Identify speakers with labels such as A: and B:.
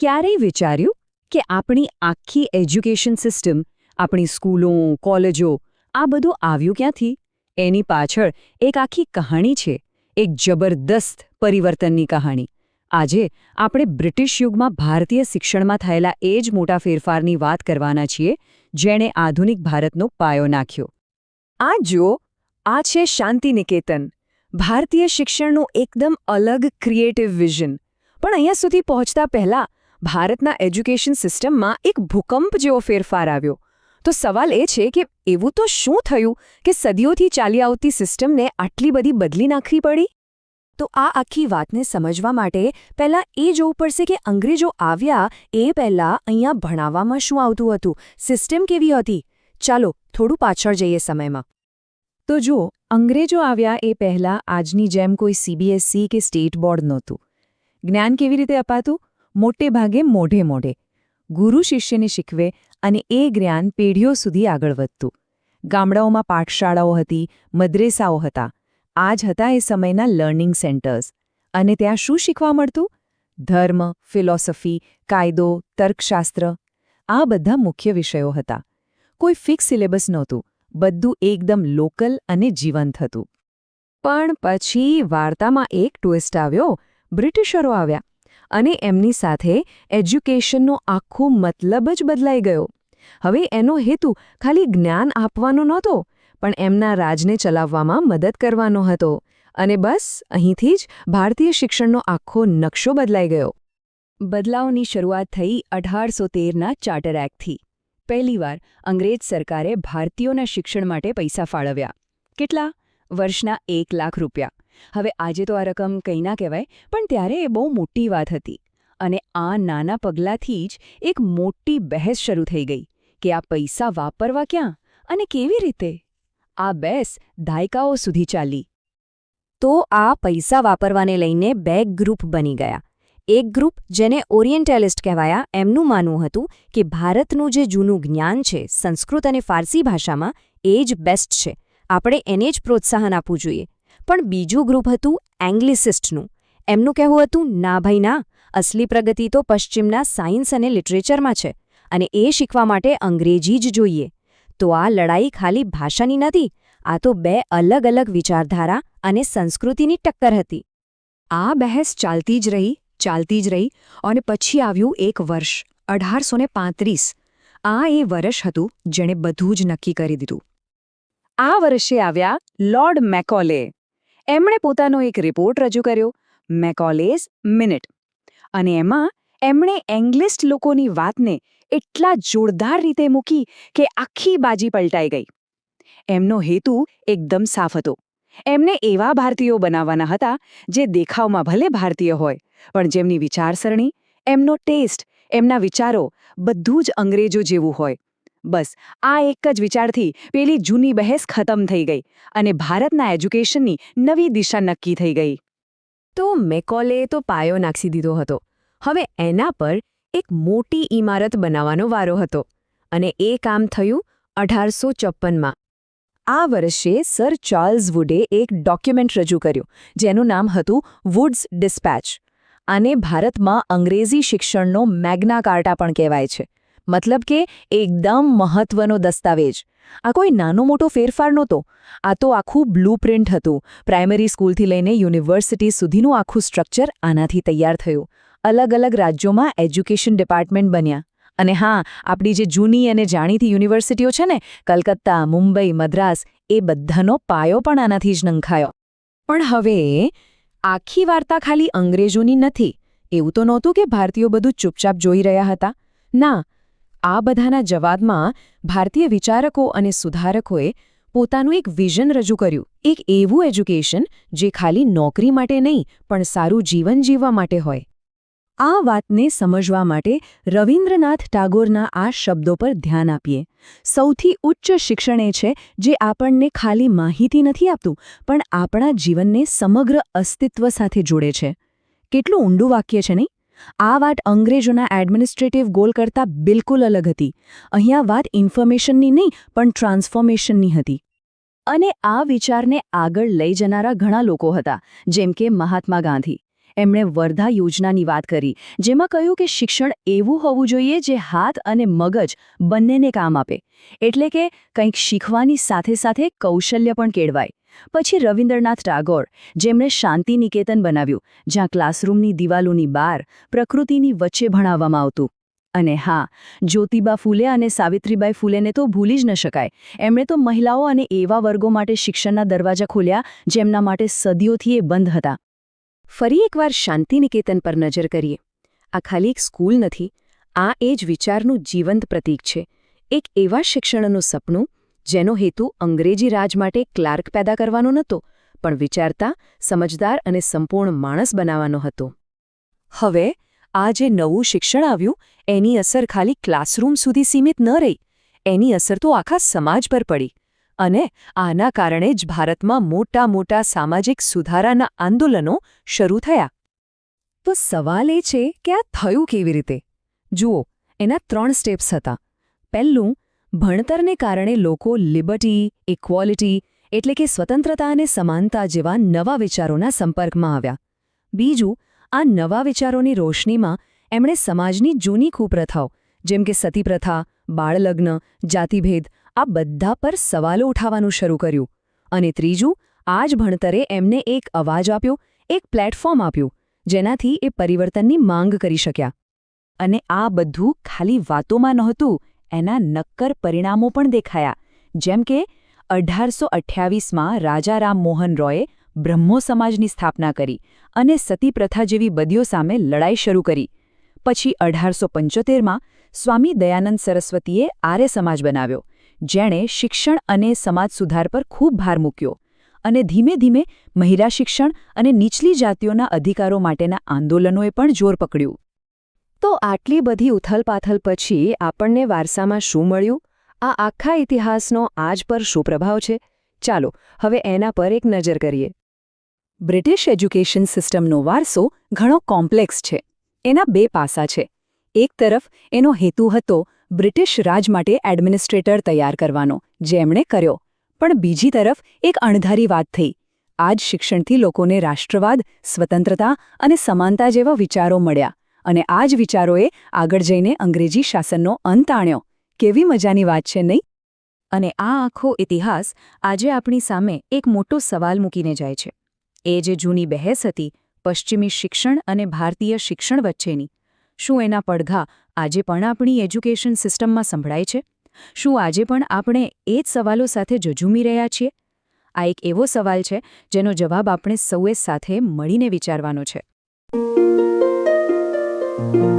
A: ક્યારેય વિચાર્યું કે આપણી આખી એજ્યુકેશન સિસ્ટમ, આપણી સ્કૂલો, કોલેજો, આ બધું આવ્યું ક્યાંથી? એની પાછળ એક આખી કહાણી છે, એક જબરદસ્ત પરિવર્તનની કહાણી. આજે આપણે બ્રિટિશ યુગમાં ભારતીય શિક્ષણમાં થયેલા એ જ મોટા ફેરફારની વાત કરવાના છીએ, જેણે આધુનિક ભારતનો પાયો નાખ્યો. આ જુઓ, આ છે શાંતિનિકેતન, ભારતીય શિક્ષણનું એકદમ અલગ ક્રિએટિવ વિઝન. પણ અહીંયા સુધી પહોંચતા પહેલા ભારતના એજ્યુકેશન સિસ્ટમમાં એક ભૂકંપ જેવો ફેરફાર આવ્યો. તો સવાલ એ છે કે એવું તો શું થયું કે સદીઓથી ચાલી આવતી સિસ્ટમને આટલી બધી બદલી નાખવી પડી? તો આ આખી વાતને સમજવા માટે પહેલાં એ જોવું પડશે કે અંગ્રેજો આવ્યા એ પહેલાં અહીંયા ભણાવવામાં શું આવતું હતું? સિસ્ટમ કેવી હતી? ચાલો, થોડું પાછળ જઈએ સમયમાં. તો જુઓ અંગ્રેજો આવ્યા એ પહેલાં આજની જેમ કોઈ સીબીએસસી કે સ્ટેટ બોર્ડ નહોતું. જ્ઞાન કેવી રીતે અપાતું? મોટે ભાગે મોઢે મોઢે. ગુરુ શિષ્યને શીખવે અને એ જ્ઞાન પેઢીઓ સુધી આગળ વધતું. ગામડાઓમાં પાઠશાળાઓ હતી, મદ્રેસાઓ હતા. આ જ હતા એ સમયના લર્નિંગ સેન્ટર્સ. અને ત્યાં શું શીખવા મળતું? ધર્મ, ફિલોસોફી, કાયદો, તર્કશાસ્ત્ર. આ બધા મુખ્ય વિષયો હતા. કોઈ ફિક્સ સિલેબસ નહોતું. બધું એકદમ લોકલ અને જીવંત હતું. પણ પછી વાર્તામાં એક ટ્વિસ્ટ આવ્યો. બ્રિટિશરો આવ્યા. અને એમની સાથે એજ્યુકેશનનો આખો મતલબ જ બદલાઈ ગયો. હવે એનો હેતુ ખાલી જ્ઞાન આપવાનો નહોતો, પણ એમના રાજને ચલાવવામાં મદદ કરવાનો હતો. અને બસ, અહીંથી જ ભારતીય શિક્ષણનો આખો નકશો બદલાઈ ગયો. બદલાવની શરૂઆત થઈ અઢારસો તેરના ચાર્ટર એક્ટથી. પહેલીવાર અંગ્રેજ સરકારે ભારતીયોના શિક્ષણ માટે પૈસા ફાળવ્યા. કેટલા? વર્ષના એક લાખ રૂપિયા. હવે આજે તો આ રકમ કંઈ ના કહેવાય, પણ ત્યારે એ બહુ મોટી વાત હતી. અને આ નાના પગલાંથી જ એક મોટી બહેસ શરૂ થઈ ગઈ, કે આ પૈસા વાપરવા ક્યાં અને કેવી રીતે? આ બહેસ દાયકાઓ સુધી ચાલી. તો આ પૈસા વાપરવાને લઈને બે ગ્રુપ બની ગયા. એક ગ્રુપ જેને ઓરિએન્ટાલિસ્ટ કહેવાયા, એમનું માનવું હતું કે ભારતનું જે જૂનું જ્ઞાન છે, સંસ્કૃત અને ફારસી ભાષામાં, એ જ બેસ્ટ છે. આપણે એને જ પ્રોત્સાહન આપવું જોઈએ. પણ બીજું ગ્રુપ હતું એંગ્લિસિસ્ટનું. એમનું કહેવું હતું, ના ભાઈ, ના, અસલી પ્રગતિ તો પશ્ચિમના સાયન્સ અને લિટરેચરમાં છે અને એ શીખવા માટે અંગ્રેજી જ જોઈએ. તો આ લડાઈ ખાલી ભાષાની નથી, આ તો બે અલગ અલગ વિચારધારા અને સંસ્કૃતિની ટક્કર હતી. આ બહેસ ચાલતી જ રહી, ચાલતી જ રહી અને પછી આવ્યું એક વર્ષ, અઢારસો આ એ વર્ષ હતું જેણે બધું જ નક્કી કરી દીધું. આ વર્ષે આવ્યા લોર્ડ મેકોલે. એમણે પોતાનો એક રિપોર્ટ રજૂ કર્યો, મેકોલેઝ મિનિટ. અને એમાં એમણે એંગ્લિસ્ટ લોકોની વાતને એટલા જોરદાર રીતે મૂકી કે આખી બાજી પલટાઈ ગઈ. એમનો હેતુ એકદમ સાફ હતો. એમને એવા ભારતીયો બનાવવાના હતા જે દેખાવમાં ભલે ભારતીય હોય, પણ જેમની વિચારસરણી, એમનો ટેસ્ટ, એમના વિચારો બધું જ અંગ્રેજો જેવું હોય. બસ, આ એક જ વિચારથી પેલી જૂની બહેસ ખતમ થઈ ગઈ અને ભારતના એજ્યુકેશનની નવી દિશા નક્કી થઈ ગઈ. તો મેકોલે તો પાયો નાખી દીધો હતો. હવે એના પર એક મોટી ઇમારત બનાવવાનો વારો હતો અને એ કામ થયું અઢારસો ચોપ્પનમાં. આ વર્ષે સર ચાર્લ્સ વુડે એક ડોક્યુમેન્ટ રજૂ કર્યું, જેનું નામ હતું વુડ્સ ડિસ્પેચ. આને ભારતમાં અંગ્રેજી શિક્ષણનો મેગ્ના કાર્ટા પણ કહેવાય છે. મતલબ કે એકદમ મહત્વનો દસ્તાવેજ. આ કોઈ નાનો મોટો ફેરફાર નહોતો. આ તો આખું બ્લુપ્રિન્ટ હતું. પ્રાઇમરી સ્કૂલથી લઈને યુનિવર્સિટી સુધીનું આખું સ્ટ્રક્ચર આનાથી તૈયાર થયું. અલગ અલગ રાજ્યોમાં એજ્યુકેશન ડિપાર્ટમેન્ટ બન્યા. અને હા, આપણી જે જૂની અને જાણીતી યુનિવર્સિટીઓ છે ને, કલકત્તા, મુંબઈ, મદ્રાસ, એ બધાનો પાયો પણ આનાથી જ નંખાયો. પણ હવે આખી વાર્તા ખાલી અંગ્રેજોની નથી. એવું તો નહોતું કે ભારતીયો બધું ચૂપચાપ જોઈ રહ્યા હતા. ના આ બધાના જવાબમાં ભારતીય વિચારકો અને સુધારકોએ પોતાનું એક વિઝન રજૂ કર્યું. એક એવું એજ્યુકેશન જે ખાલી નોકરી માટે નહીં, પણ સારું જીવન જીવવા માટે હોય. આ વાતને સમજવા માટે રવિન્દ્રનાથ ટાગોરના આ શબ્દો પર ધ્યાન આપીએ. સૌથી ઉચ્ચ શિક્ષણ એ છે જે આપણને ખાલી માહિતી નથી આપતું, પણ આપણા જીવનને સમગ્ર અસ્તિત્વ સાથે જોડે છે. કેટલું ઊંડું વાક્ય છે નહીં? આ વાત અંગ્રેજોના એડમિનિસ્ટ્રેટિવ ગોલ કરતાં બિલકુલ અલગ હતી. અહીંયા વાત ઇન્ફોર્મેશનની નહીં, પણ ટ્રાન્સફોર્મેશનની હતી. અને આ વિચારને આગળ લઈ જનારા ઘણા લોકો હતા, જેમ કે મહાત્મા ગાંધી. એમણે વર્ધા યોજનાની વાત કરી, જેમાં કહ્યું કે શિક્ષણ એવું હોવું જોઈએ જે હાથ અને મગજ બંનેને કામ આપે. એટલે કે કંઈક શીખવાની સાથે સાથે કૌશલ્ય પણ કેળવાય. પછી રવિન્દ્રનાથ ટાગોર, જેમણે શાંતિ નિકેતન બનાવ્યું, જ્યાં ક્લાસરૂમની દિવાલોની બહાર પ્રકૃતિની વચ્ચે ભણાવવામાં આવતું. અને હા, જ્યોતિબા ફૂલે અને સાવિત્રીબાઈ ફૂલેને તો ભૂલી જ ન શકાય. એમણે તો મહિલાઓ અને એવા વર્ગો માટે શિક્ષણના દરવાજા ખોલ્યા, જેમના માટે સદીઓથી એ બંધ હતા. ફરી એકવાર શાંતિનિકેતન પર નજર કરીએ. આ ખાલી એક સ્કૂલ નથી, આ એ જ વિચારનું જીવંત પ્રતીક છે. એક એવા શિક્ષણનું સપનું જેનો હેતુ અંગ્રેજી રાજ માટે ક્લાર્ક પેદા કરવાનો નહોતો, પણ વિચારતા, સમજદાર અને સંપૂર્ણ માણસ બનાવવાનો હતો. હવે, આ જે નવું શિક્ષણ આવ્યું, એની અસર ખાલી ક્લાસરૂમ સુધી સીમિત ન રહી, એની અસર તો આખા સમાજ પર પડી, અને આના કારણે જ ભારતમાં મોટા મોટા સામાજિક સુધારાના આંદોલનો શરૂ થયા. તો સવાલ એ છે કે આ થયું કેવી રીતે? જુઓ, એના ત્રણ સ્ટેપ્સ હતા. પહેલું ભણતરને કારણે લોકો લિબર્ટી, ઇક્વોલિટી એટલે કે સ્વતંત્રતા અને સમાનતા જેવા નવા વિચારોના સંપર્કમાં આવ્યા. બીજું, આ નવા વિચારોની રોશનીમાં એમણે સમાજની જૂની કુપ્રથાઓ, જેમ કે સતીપ્રથા, બાળલગ્ન, જાતિભેદ, આ બધા પર સવાલો ઉઠાવવાનું શરૂ કર્યું. અને ત્રીજું આ જ ભણતરે એમને એક અવાજ આપ્યો, એક પ્લેટફોર્મ આપ્યું, જેનાથી એ પરિવર્તનની માંગ કરી શક્યા. અને આ બધું ખાલી વાતોમાં નહોતું એના નક્કર પરિણામો પણ દેખાયા. જેમ કે, અઢારસો અઠ્યાવીસમાં રાજા રામ મોહન રોયે બ્રહ્મો સમાજની સ્થાપના કરી અને સતી પ્રથા જેવી બદીઓ સામે લડાઈ શરૂ કરી. પછી અઢારસો પંચોતેરમાં સ્વામી દયાનંદ સરસ્વતીએ આર્ય સમાજ બનાવ્યો, જેણે શિક્ષણ અને સમાજ સુધાર પર ખૂબ ભાર મૂક્યો અને ધીમે ધીમે મહિલા શિક્ષણ અને નીચલી જાતિઓના અધિકારો માટેના આંદોલનોએ પણ જોર પકડ્યું. તો આટલી બધી ઉથલપાથલ પછી આપણને વારસામાં શું મળ્યું? આ આખા ઇતિહાસનો આજ પર શું પ્રભાવ છે? ચાલો, હવે એના પર એક નજર કરીએ. બ્રિટિશ એજ્યુકેશન સિસ્ટમનો વારસો ઘણો કોમ્પ્લેક્સ છે. એના બે પાસા છે. એક તરફ, એનો હેતુ હતો બ્રિટિશ રાજ માટે એડમિનિસ્ટ્રેટર તૈયાર કરવાનો જે એમણે કર્યો. પણ બીજી તરફ, એક અણધારી વાત થઈ. આ જ શિક્ષણથી લોકોને રાષ્ટ્રવાદ, સ્વતંત્રતા અને સમાનતા જેવા વિચારો મળ્યા. અને આ જ વિચારોએ આગળ જઈને અંગ્રેજી શાસનનો અંત આણ્યો. કેવી મજાની વાત છે નહીં? અને આ આખો ઇતિહાસ આજે આપણી સામે એક મોટો સવાલ મૂકીને જાય છે. એ જે જૂની બહેસ હતી, પશ્ચિમી શિક્ષણ અને ભારતીય શિક્ષણ વચ્ચેની, શું એના પડઘા આજે પણ આપણી એજ્યુકેશન સિસ્ટમમાં સંભળાય છે? શું આજે પણ આપણે એ જ સવાલો સાથે જજુમી રહ્યા છીએ? આ એક એવો સવાલ છે જેનો જવાબ આપણે સૌએ સાથે મળીને વિચારવાનો છે. Thank you.